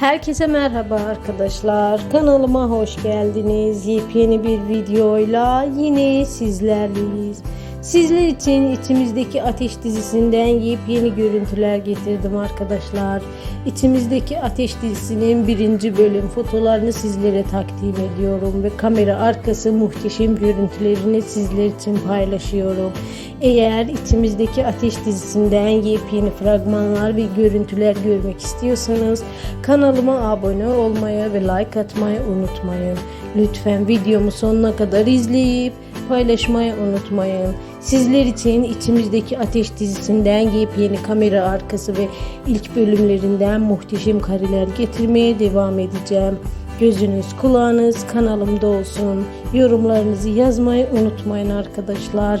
Herkese merhaba arkadaşlar. Kanalıma hoş geldiniz. Yepyeni bir videoyla yine sizlerleyiz. Sizler için içimizdeki ateş dizisinden yepyeni görüntüler getirdim arkadaşlar. İçimizdeki ateş dizisinin birinci bölüm fotolarını sizlere takdim ediyorum ve kamera arkası muhteşem görüntülerini sizler için paylaşıyorum. Eğer içimizdeki ateş dizisinden yepyeni fragmanlar ve görüntüler görmek istiyorsanız kanalıma abone olmayı ve like atmayı unutmayın. Lütfen videomu sonuna kadar izleyip paylaşmayı unutmayın. Sizler için içimizdeki ateş dizisinden yepyeni kamera arkası ve ilk bölümlerinden muhteşem kareler getirmeye devam edeceğim. Gözünüz kulağınız kanalımda olsun. Yorumlarınızı yazmayı unutmayın arkadaşlar.